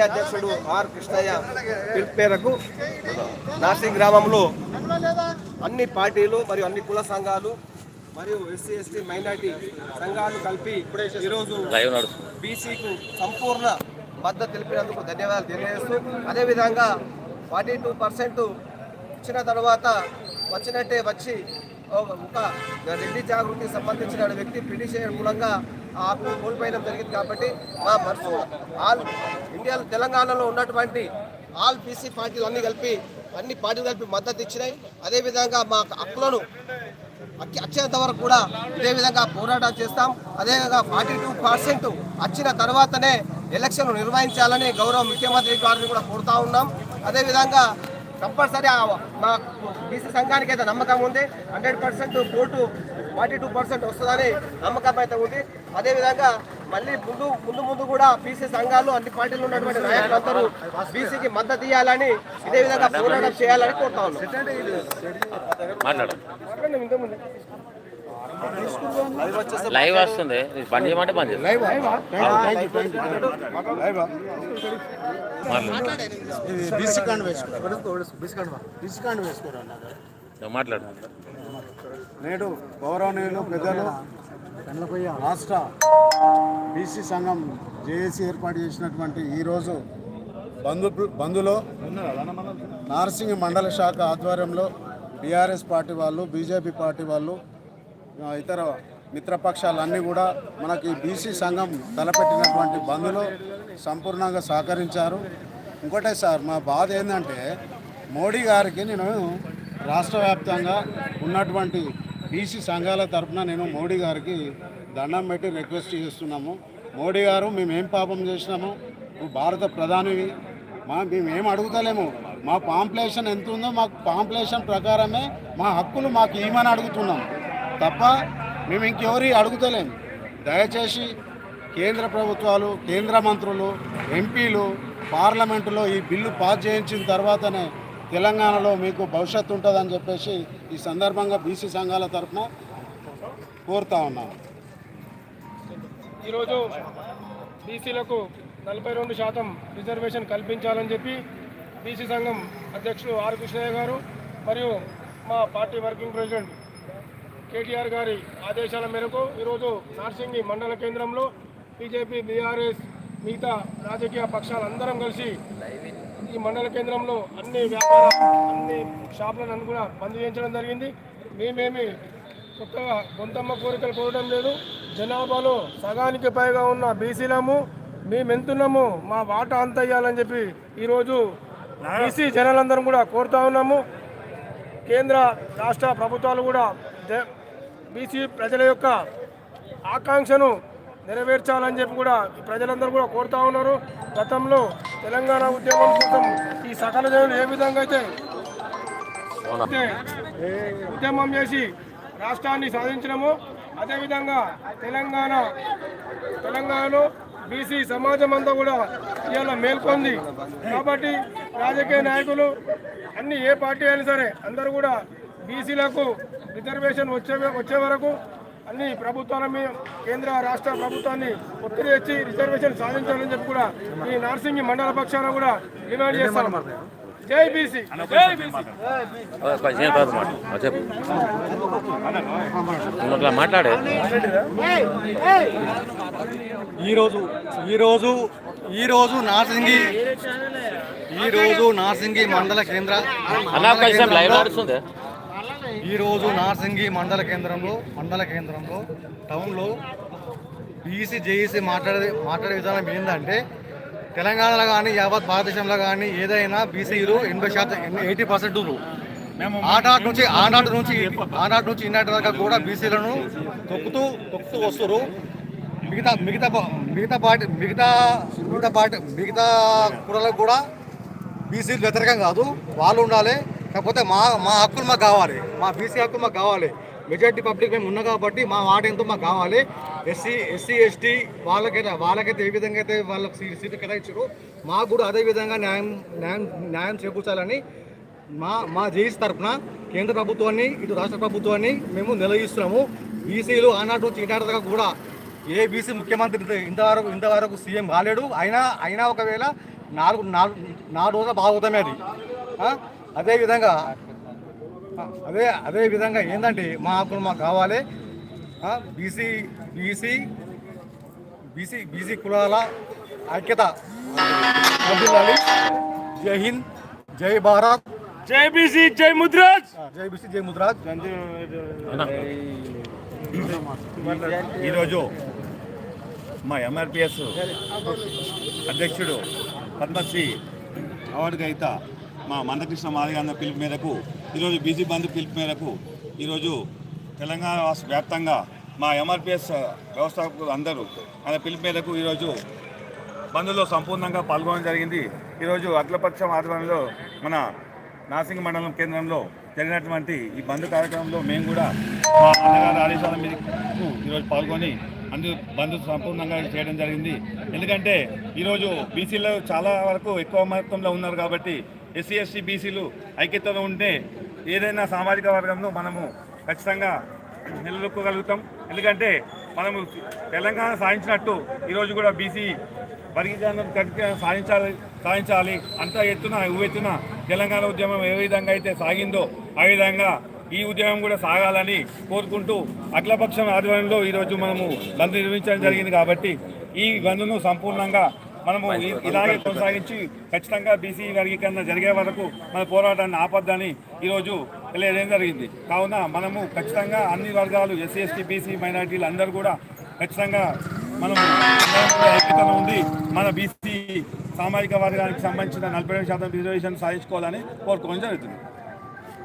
అధ్యక్షుడు ఆర్ కృష్ణయ్య పిలుపు మేరకు నార్సింగ్ గ్రామంలో అన్ని పార్టీలు మరియు అన్ని కుల సంఘాలు మరియు ఎస్సీ ఎస్టీ మైనార్టీ సంఘాలు కలిపి ఈరోజు బీసీకు సంపూర్ణ మద్దతు తెలిపినందుకు ధన్యవాదాలు తెలియజేస్తూ అదేవిధంగా ఫార్టీ టూ పర్సెంట్ ఇచ్చిన తర్వాత వచ్చినట్టే వచ్చి ఒక రెడ్డి జాగృతికి సంబంధించిన వ్యక్తి పిటిషన్ మూలంగా హక్కు కోల్పోయడం జరిగింది కాబట్టి మా మనసు ఆల్ ఇండియా తెలంగాణలో ఉన్నటువంటి ఆల్ పీసీ పార్టీలు అన్ని కలిపి అన్ని పార్టీలు కలిపి మద్దతు ఇచ్చినాయి. అదేవిధంగా మా హక్కులను అత్యంత వరకు కూడా ఇదే విధంగా పోరాటం చేస్తాం. అదేవిధంగా ఫార్టీ టూ పర్సెంట్ వచ్చిన తర్వాతనే ఎలక్షన్లు నిర్వహించాలని గౌరవ ముఖ్యమంత్రి గారిని కూడా కోరుతా ఉన్నాం. అదేవిధంగా కంపల్సరీ ఆ మా బీసీ సంఘానికి అయితే నమ్మకం ఉంది. Hundred percent vote forty two percent వస్తుందని నమ్మకం అయితే ఉంది. అదేవిధంగా మళ్ళీ ముందు ముందు ముందు కూడా బీసీ సంఘాలు అన్ని పార్టీలు ఉన్నటువంటి నాయకులందరూ బీసీకి మద్దతు ఇవ్వాలని ఇదే విధంగా పోరాటం చేయాలని కోరుతా ఉన్నాం. లైవ్ వస్తుంది. బంద్ చేయమంటే బంద్ చేస్తా. మాట్లాడు. నేడు గౌరవనీయులు పెద్దలు రాష్ట్ర బీసీ సంఘం జేఏసీ ఏర్పాటు చేసినటువంటి ఈరోజు బంధు బంధులో నార్సింగ్ మండల శాఖ ఆధ్వర్యంలో బీఆర్ఎస్ పార్టీ వాళ్ళు బీజేపీ పార్టీ వాళ్ళు ఇతర మిత్రపక్షాలన్నీ కూడా మనకి బీసీ సంఘం తలపెట్టినటువంటి బంధులో సంపూర్ణంగా సహకరించారు. ఇంకోటే సార్ మా బాధ ఏంటంటే మోడీ గారికి నేను రాష్ట్ర వ్యాప్తంగా ఉన్నటువంటి బీసీ సంఘాల తరఫున నేను మోడీ గారికి దండం పెట్టి రిక్వెస్ట్ చేస్తున్నాము. మోడీ గారు మేము ఏం పాపం చేసినాము? భారత ప్రధానివి. మా మేమేం అడుగుతలేము. మా పాంప్లేషన్ ఎంత ఉందో మాకు పాంప్లేషన్ ప్రకారమే మా హక్కులు మాకు ఇవ్వమని అడుగుతున్నాం. తప్ప మేము ఇంకెవరి అడుగుతలేము దయచేసి కేంద్ర ప్రభుత్వాలు కేంద్ర మంత్రులు ఎంపీలు పార్లమెంటులో ఈ బిల్లు పాస్ చేయించిన తర్వాతనే తెలంగాణలో మీకు భవిష్యత్తు ఉంటుందని చెప్పేసి ఈ సందర్భంగా బీసీ సంఘాల తరఫున కోరుతా ఉన్నాను ఈరోజు బీసీలకు నలభై రెండు శాతం రిజర్వేషన్ కల్పించాలని చెప్పి బీసీ సంఘం అధ్యక్షులు ఆర్ కృష్ణయ్య గారు మరియు మా పార్టీ వర్కింగ్ ప్రెసిడెంట్ కేటీఆర్ గారి ఆదేశాల మేరకు ఈరోజు నార్సింగి మండల కేంద్రంలో బీజేపీ బీఆర్ఎస్ మిగతా రాజకీయ పక్షాలందరం కలిసి ఈ మండల కేంద్రంలో అన్ని వ్యాపార అన్ని షాపులను కూడా బంద్ చేయించడం జరిగింది. మేమేమి కొత్తగా గొంతమ్మ కోరికలు కోరడం లేదు. జనాభాలో సగానికి పైగా ఉన్న బీసీలము మేమెంతున్నాము మా వాటా అంత ఇవ్వాలని చెప్పి ఈరోజు బీసీ జనాలందరం కూడా కోరుతా ఉన్నాము. కేంద్ర రాష్ట్ర ప్రభుత్వాలు కూడా దే- బీసీ ప్రజల యొక్క ఆకాంక్షను నెరవేర్చాలని చెప్పి కూడా ప్రజలందరూ కూడా కోరుతా ఉన్నారు. గతంలో తెలంగాణ ఉద్యమం కోసం ఈ సకల జనులు ఏ విధంగా అయితే అయితే ఉద్యమం చేసి రాష్ట్రాన్ని సాధించడము అదేవిధంగా తెలంగాణ తెలంగాణలో బీసీ సమాజం అంతా కూడా ఇవాళ మేల్కొంది. కాబట్టి రాజకీయ నాయకులు అన్ని ఏ పార్టీ అయినా సరే అందరూ కూడా బీసీలకు రిజర్వేషన్ వచ్చే వచ్చే వరకు అన్ని ప్రభుత్వాల మీద కేంద్ర రాష్ట్ర ప్రభుత్వాన్ని ఒత్తిడి తెచ్చి రిజర్వేషన్ సాధించాలని చెప్పి కూడా ఈ నార్సింగి మండల పక్షాన కూడా డిమాండ్ చేస్తాం. జై బీసీ జై బీసీ. కొంచెం తర్వాత మాట్లాడు ఈరోజు ఈరోజు ఈరోజు నార్సింగి ఈరోజు నార్సింగి మండల కేంద్ర అన్నా లైవ్ నడుస్తుంది. ఈరోజు నార్సింగి మండల కేంద్రంలో మండల కేంద్రంలో టౌన్లో బీసీ జేఈసీ మాట్లాడే మాట్లాడే విధానం ఏంటంటే తెలంగాణలో కానీ యావత్ భారతదేశంలో కానీ ఏదైనా బీసీలు ఎనభై శాతం ఎయిటీ పర్సెంట్ ఆనాటి నుంచి ఆనాటి నుంచి ఆనాటి నుంచి ఈనాటి దాకా కూడా బీసీలను తొక్కుతూ తొక్కుతూ వస్తారు మిగతా మిగతా మిగతా పార్టీ మిగతా మిగతా పార్టీ మిగతా కులాలకు కూడా బీసీలు వ్యతిరేకం కాదు. వాళ్ళు ఉండాలి. కాకపోతే మా మా హక్కులు మాకు కావాలి. మా బీసీ హక్కులు మాకు కావాలి. మెజార్టీ పబ్లిక్ మేము ఉన్నాం కాబట్టి మా వాట ఎంతో మాకు కావాలి. ఎస్సీ ఎస్సీ ఎస్టీ వాళ్ళకైతే వాళ్ళకైతే ఏ విధంగా అయితే వాళ్ళకి సీ- సీట్లు కేటాయించారు మాకు కూడా అదే విధంగా న్యాయం న్యాయం న్యాయం చేకూర్చాలని మా మా జేఈసీ తరఫున కేంద్ర ప్రభుత్వాన్ని ఇటు రాష్ట్ర ప్రభుత్వాన్ని మేము నిలదీస్తున్నాము బీసీలు ఆనాటి నుంచి ఈనాటి కూడా ఏ బీసీ ముఖ్యమంత్రి ఇంతవరకు ఇంతవరకు సీఎం కాలేడు. అయినా అయినా ఒకవేళ నాలుగు నాలుగు నాలుగు రోజుల భాగవతమే అది. అదేవిధంగా ఆ, అదే అదే విధంగా ఏంటంటే మా హక్కులు మాకు కావాలి. బీసీ బీసీ బీసీ బీసీ కులాల ఐక్యత. జై హింద్ జై భారత్. జై బీసీ జై ముద్రాజ్. జై బీసీ జై ముద్రాజ్. ఈరోజు మా ఎంఆర్పిఎస్ అధ్యక్షుడు పద్మశ్రీ అవార్డు గ్రహీత మా మందకృష్ణ మాదిగ అన్న పిలుపు మేరకు ఈరోజు బీజీ బంధు పిలుపు మేరకు ఈరోజు తెలంగాణ రాష్ట్ర వ్యాప్తంగా మా ఎంఆర్పిఎస్ వ్యవస్థాపకులు అందరూ ఆయన పిలుపు మేరకు ఈరోజు బంద్లో సంపూర్ణంగా పాల్గొనడం జరిగింది. ఈరోజు అఖిలపక్షం ఆధ్వర్యంలో మన నాసింగ్ మండలం కేంద్రంలో జరిగినటువంటి ఈ బంద్ కార్యక్రమంలో మేము కూడా మా అన్నగారి ఆదేశాల మీదకు ఈరోజు పాల్గొని అందు బంద్ సంపూర్ణంగా చేయడం జరిగింది. ఎందుకంటే ఈరోజు బీసీలో చాలా వరకు ఎక్కువ మొత్తంలో ఉన్నారు కాబట్టి ఎస్సీ ఎస్టీ బీసీలు ఐక్యతలో ఉంటే ఏదైనా సామాజిక వర్గంలో మనము ఖచ్చితంగా నిలదొక్కగలుగుతాం. ఎందుకంటే మనము తెలంగాణ సాధించినట్టు ఈరోజు కూడా బీసీ వర్గీకరణ సాధించాలి సాధించాలి. అంత ఎత్తున ఎత్తున తెలంగాణ ఉద్యమం ఏ విధంగా అయితే సాగిందో ఆ విధంగా ఈ ఉద్యమం కూడా సాగాలని కోరుకుంటూ అఖిలపక్షం ఆధ్వర్యంలో ఈరోజు మనము బంద్ నిర్వహించడం జరిగింది కాబట్టి ఈ బంద్ను సంపూర్ణంగా మనము ఇలాగే కొనసాగించి ఖచ్చితంగా బీసీ వర్గీకరణ జరిగే వరకు మన పోరాటాన్ని ఆపద్దని ఈరోజు తెలియజేయడం జరిగింది. కావున మనము ఖచ్చితంగా అన్ని వర్గాలు ఎస్సీ ఎస్టీ బీసీ మైనార్టీలు అందరూ కూడా ఖచ్చితంగా మనం ఐక్యతలో ఉండి మన బీసీ సామాజిక వర్గానికి సంబంధించిన నలభై శాతం రిజర్వేషన్ సాధించుకోవాలని కోరుకోవడం జరుగుతుంది.